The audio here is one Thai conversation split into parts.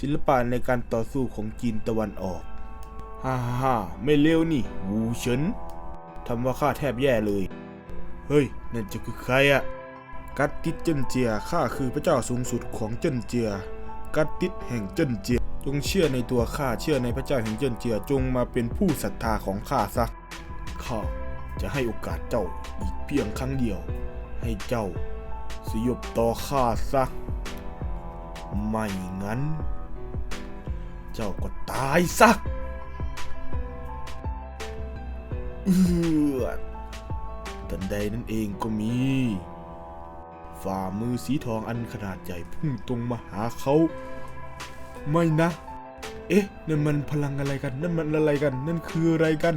ศิลปะในการต่อสู้ของจีนตะวันออก ฮ่าฮ่าไม่เลวนี่ วูเฉินทำว่าข้าแทบแย่เลย เฮ้ย นั่นจะคือใครอะกัตติดเจิ้นเจียข้าคือพระเจ้าสูงสุดของเจิ้นเจีย กัตติดแห่งเจิ้นเจีย จงเชื่อในตัวข้าเชื่อในพระเจ้าแห่งเจิ้นเจียจงมาเป็นผู้ศรัทธาของข้าซะข้าจะให้โอกาสเจ้าอีกเพียงครั้งเดียว ให้เจ้าสยบต่อข้าซะไม่งั้น เจ้าก็ตายซะเอือทันใดนั่นเองก็มี ฝ่ามือสีทองอันขนาดใหญ่พุ่งตรงมาหาเขา ไม่นะ เอ๊ะ นั่นมันพลังอะไรกัน นั่นมันอะไรกัน นั่นคืออะไรกัน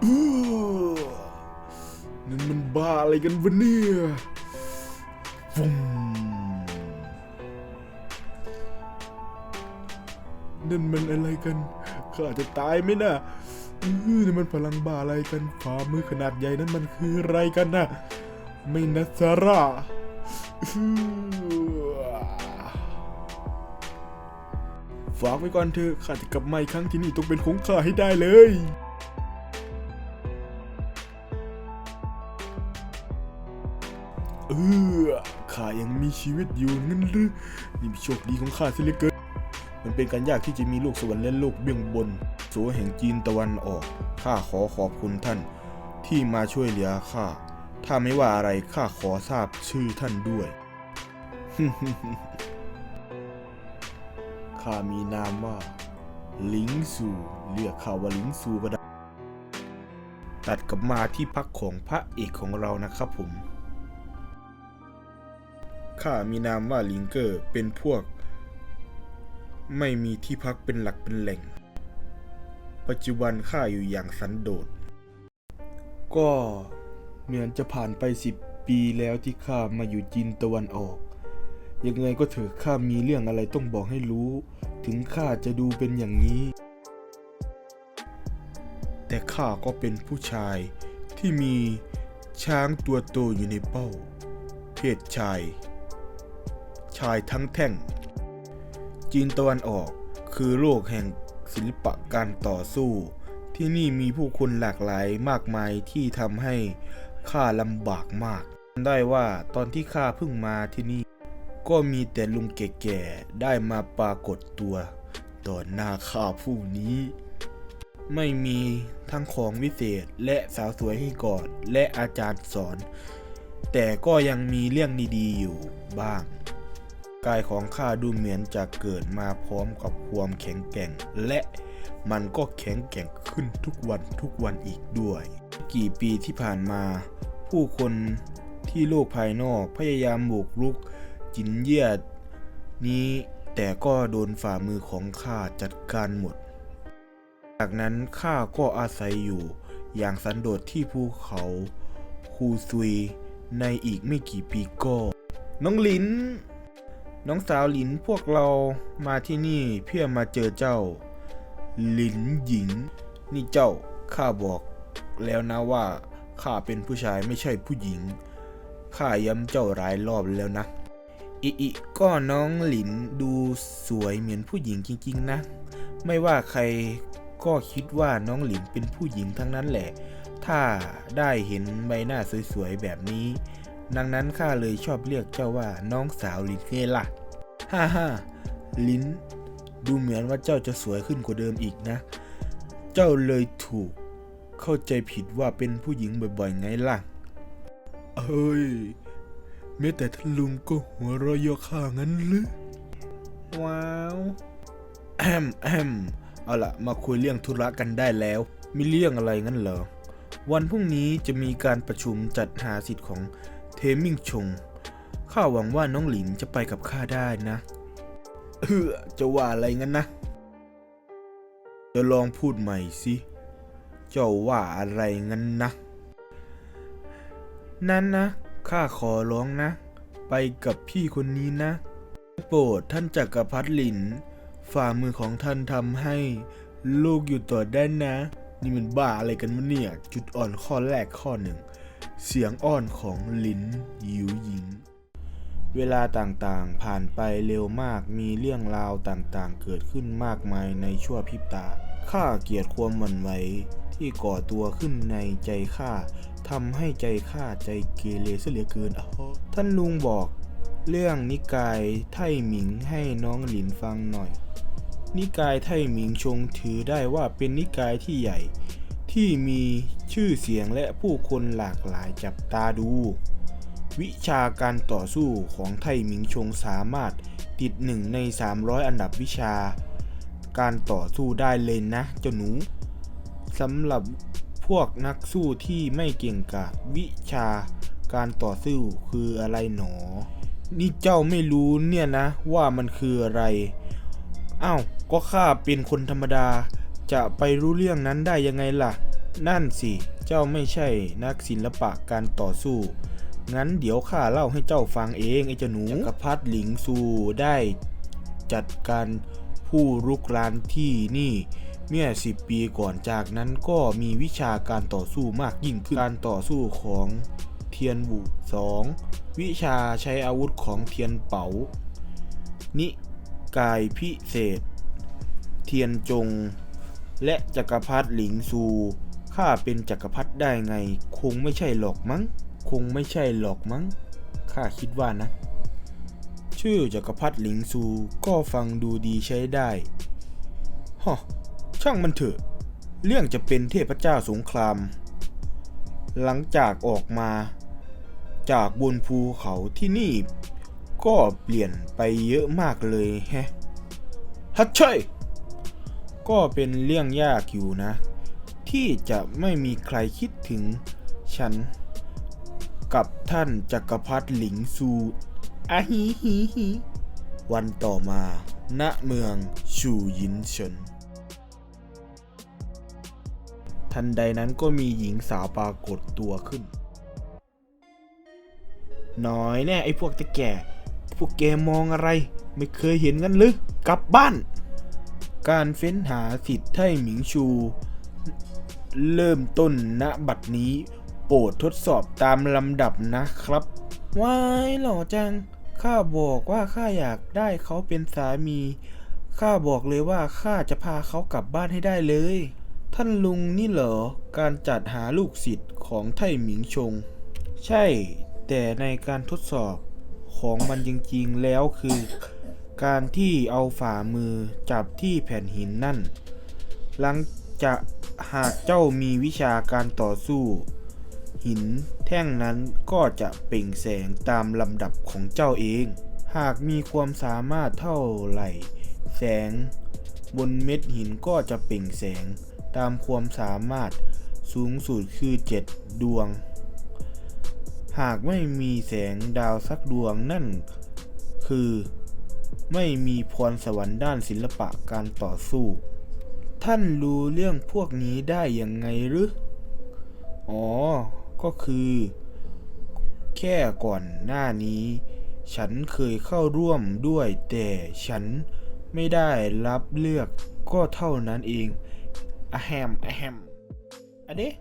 เออนั่นมันบ้าอะไรกันวะเนี่ยฟุ่ม นั่นมันอะไรกัน ข้าจะตายไหมนะเออนั่มันพลังบ้าอะไรกันฝ่ามือขนาดใหญ่นั้นมันคืออะไรกันนะไม่นะซาร่าฝากไว้ก่อนเถอะข้าจะกลับมาอีกครั้งที่นี่ต้องเป็นของข้าให้ได้เลยเออข้ายังมีชีวิตอยู่นั่นหรือนี่โชคดีของข้าสิเหลือเกิน เป็นการยากที่จะมีโลกสวรรค์และโลกเบื้องบนโสแห่งจีนตะวันออก ข้าขอขอบคุณท่าน ที่มาช่วยเหลือข้า ถ้าไม่ว่าอะไรข้าขอทราบชื่อท่านด้วย ข้ามีนามว่าลิงซูเรียกข้าว่าลิงซูก็ได้ตัดกลับมาที่พักของพระเอกของเรานะครับผม ข้ามีนามว่าลิงเกอร์เป็นพวก ไม่มีที่พักเป็นหลักเป็นแหล่ง ปัจจุบันข้าอยู่อย่างสันโดษ ก็เหมือนจะผ่านไปสิบปีแล้วที่ข้ามาอยู่จีนตะวันออก ยังไงก็เถอะข้ามีเรื่องอะไรต้องบอกให้รู้ ถึงข้าจะดูเป็นอย่างนี้ แต่ข้าก็เป็นผู้ชายที่มีช้างตัวโตอยู่ในเป้า เพศชาย ชายทั้งแท่ง จีนตะวันออกคือโลกแห่งศิลปะการต่อสู้ ที่นี่มีผู้คนหลากหลายมากมายที่ทำให้ข้าลำบากมากได้ว่าตอนที่ข้าเพิ่งมาที่นี่ ก็มีแต่ลุงแก่ๆได้มาปรากฏตัวต่อหน้าข้าผู้นี้ ไม่มีทั้งของวิเศษและสาวสวยให้กอดและอาจารย์สอน แต่ก็ยังมีเรื่องดีๆอยู่บ้าง กายของข้าดูเหมือนจะเกิดมาพร้อมกับความแข็งแกร่ง และมันก็แข็งแกร่งขึ้นทุกวันทุกวันอีกด้วย กี่ปีที่ผ่านมา ผู้คนที่โลกภายนอกพยายามบุกรุก จินเยียดนี้แต่ก็โดนฝ่ามือของข้าจัดการหมด จากนั้นข้าก็อาศัยอยู่อย่างสันโดษที่ภูเขาคูซุยในอีกไม่กี่ปีก็ น้องลิน น้องสาวหลินพวกเรามาที่นี่เพื่อมาเจอเจ้า หลินหญิง นี่เจ้าข้าบอกแล้วนะว่าข้าเป็นผู้ชายไม่ใช่ผู้หญิงข้าย้ำเจ้าหลายรอบแล้วนะอิอิก็น้องหลินดูสวยเหมือนผู้หญิงจริง ๆ นะ ไม่ว่าใครก็คิดว่าน้องหลินเป็นผู้หญิงทั้งนั้นแหละ ถ้าได้เห็นใบหน้าสวยๆแบบนี้ ดังนั้นข้าเลยชอบเรียกเจ้าว่าน้องสาวลินไงล่ะ ฮ่าฮ่าลินดูเหมือนว่าเจ้าจะสวยขึ้นกว่าเดิมอีกนะ เจ้าเลยถูก เข้าใจผิดว่าเป็นผู้หญิงบ่อยๆไงล่ะ เอ้ยแม้แต่ท่านลุงก็หัวเราะเยาะข้างั้นหรือ ว้าวแอมแอมเอาละมาคุยเรื่องธุระกันได้แล้ว มีเรื่องอะไรงั้นเหรอ วันพรุ่งนี้จะมีการประชุมจัดหาสิทธิ์ของ เทมิงชง ข้าหวังว่าน้องหลินจะไปกับข้าได้นะ เออจะว่าอะไรงั้นนะ จะลองพูดใหม่สิเจ้าว่าอะไรงั้นนะ นั่นนะ ข้าขอร้องนะ ไปกับพี่คนนี้นะ โปรดท่านจักรพรรดิหลิน ฝ่ามือของท่านทำให้ลูกอยู่ต่อได้นะ นี่มันบ้าอะไรกันวะเนี่ย จุดอ่อนข้อแรกข้อหนึ่ง เสียงอ้อนของหลินหยิวหญิง เวลาต่างๆผ่านไปเร็วมากมีเรื่องราวต่างๆ เกิดขึ้นมากมายในชั่วพริบตา ข้าเกลียดความหวั่นไหวที่ก่อตัวขึ้นในใจข้าทำให้ใจข้าใจเกเรเสียเหลือเกินท่านลุงบอกเรื่องนิกายไท่หมิงให้น้องหลินฟังหน่อย นิกายไท่หมิงชงถือได้ว่าเป็นนิกายที่ใหญ่ ที่มีชื่อเสียงและผู้คนหลากหลายจับตาดู วิชาการต่อสู้ของไทหมิงชงสามารถติดหนึ่งใน 300 อันดับวิชา การต่อสู้ได้เลยนะเจ้าหนูสำหรับพวกนักสู้ที่ไม่เก่งกาจวิชาการต่อสู้คืออะไรหนอ นี่เจ้าไม่รู้เนี่ยนะว่ามันคืออะไรอ้าว ก็ข้าเป็นคนธรรมดา จะไปรู้เรื่องนั้นได้ยังไงล่ะ นั่นสิ เจ้าไม่ใช่นักศิลปะการต่อสู้ งั้นเดี๋ยวข้าเล่าให้เจ้าฟังเองไอ้เจ้าหนูจักรพรรดิหลิงซูได้จัดการผู้รุกรานที่นี่เมื่อสิบปีก่อนจากนั้นก็มีวิชาการต่อสู้มากยิ่งขึ้นการต่อสู้ของเทียนบุ 2. วิชาใช้อาวุธของเทียนเป๋า นิกายพิเศษ เทียนจง และจักรพรรดิหลิงซู ข้าเป็นจักรพรรดิได้ไง คงไม่ใช่หรอกมั้ง คงไม่ใช่หรอกมั้ง ข้าคิดว่านะ ชื่อจักรพรรดิหลิงซูก็ฟังดูดีใช้ได้ฮะช่างมันเถอะ เรื่องจะเป็นเทพเจ้าสงคราม หลังจากออกมา จากบนภูเขาที่นี่ ก็เปลี่ยนไปเยอะมากเลยแฮะฮัทช่ยก็เป็นเรื่องยากอยู่นะ ที่จะไม่มีใครคิดถึงฉัน กับท่านจักรพรรดิหลิงซูอะฮีฮีฮีวันต่อมา ณ เมืองชูยินเฉินทันใดนั้นก็มีหญิงสาวปรากฏตัวขึ้น น้อยแน่ไอ้พวกตะแก่ พวกแกมองอะไร ไม่เคยเห็นกันหรือ กลับบ้าน การเฟ้นหาสิทธิ์ไท่หมิงชู เริ่มต้นณบัดนี้ โปรดทดสอบตามลำดับนะครับ ว้ายหล่อจัง ข้าบอกว่าข้าอยากได้เขาเป็นสามี ข้าบอกเลยว่าข้าจะพาเขากลับบ้านให้ได้เลย ท่านลุงนี่เหรอ การจัดหาลูกศิษย์ของไท่หมิงชง ใช่ แต่ในการทดสอบของมันจริงๆแล้วคือ การที่เอาฝ่ามือจับที่แผ่นหินนั่น หลัง จากหากเจ้ามีวิชาการต่อสู้ หินแท่งนั้นก็จะเปล่งแสงตามลำดับของเจ้าเอง หากมีความสามารถเท่าไหร่ แสงบนเม็ดหินก็จะเปล่งแสงตามความสามารถสูงสุดคือ 7 ดวง หากไม่มีแสงดาวสักดวงนั่น คือ ไม่มีพรสวรรค์ด้านศิลปะการต่อสู้ ท่านรู้เรื่องพวกนี้ได้ยังไงหรือ อ๋อ ก็คือ แค่ก่อนหน้านี้ ฉันเคยเข้าร่วมด้วย แต่ฉันไม่ได้รับเลือกก็เท่านั้นเองอะแฮมอะแฮมอะเดะ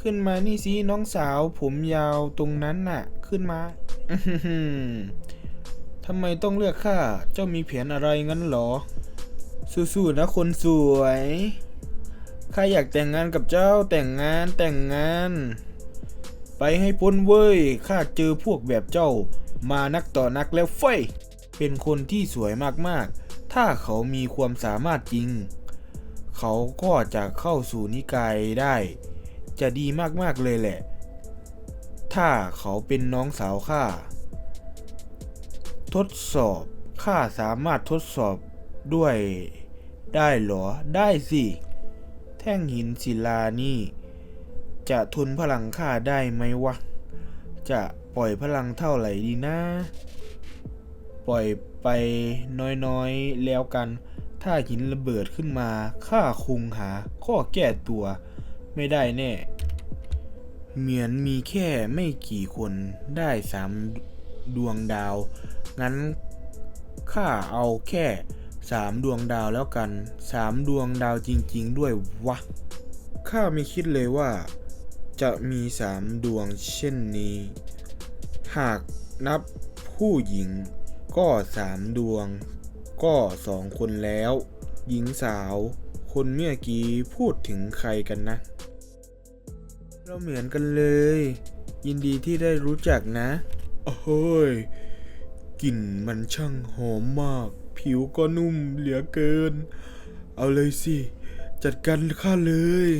ขึ้นมานี่สิน้องสาวผมยาวตรงนั้นน่ะ ขึ้นมาทำไมต้องเลือกข้า เจ้ามีแผนอะไรงั้นหรอ สู้ๆนะคนสวยข้าอยากแต่งงานกับเจ้าแต่งงานแต่งงาน ไปให้พ้นเว้ย ข้าเจอพวกแบบเจ้า มานักต่อนักแล้วเฟ้ย เป็นคนที่สวยมากๆ ถ้าเขามีความสามารถจริง เขาก็จะเข้าสู่นิกายได้ จะดีมากๆเลยแหละ ถ้าเขาเป็นน้องสาวข้า ทดสอบข้าสามารถทดสอบ ด้วย ได้หรอ ได้สิ แท่งหินศิลานี่ จะทนพลังข้าได้ไหมวะ จะปล่อยพลังเท่าไหร่ดีนะ ปล่อยไปน้อยๆแล้วกัน ถ้าหินระเบิดขึ้นมาข้าคงหาข้อแก้ตัวไม่ได้แน่ เหมือนมีแค่ไม่กี่คนได้สามดวงดาว งั้นข้าเอาแค่ สามดวงดาวแล้วกันสามดวงดาวจริง ๆ ด้วยวะ ข้าไม่คิดเลยว่า จะมีสามดวงเช่นนี้ หากนับผู้หญิงก็สามดวง ก็สองคนแล้ว หญิงสาว คนเมื่อกี้พูดถึงใครกันนะ เราเหมือนกันเลย ยินดีที่ได้รู้จักนะเฮ้ยกลิ่นมันช่างหอมมาก ผิวก็นุ่มเหลือเกิน เอาเลยสิ จัดการข้าเลย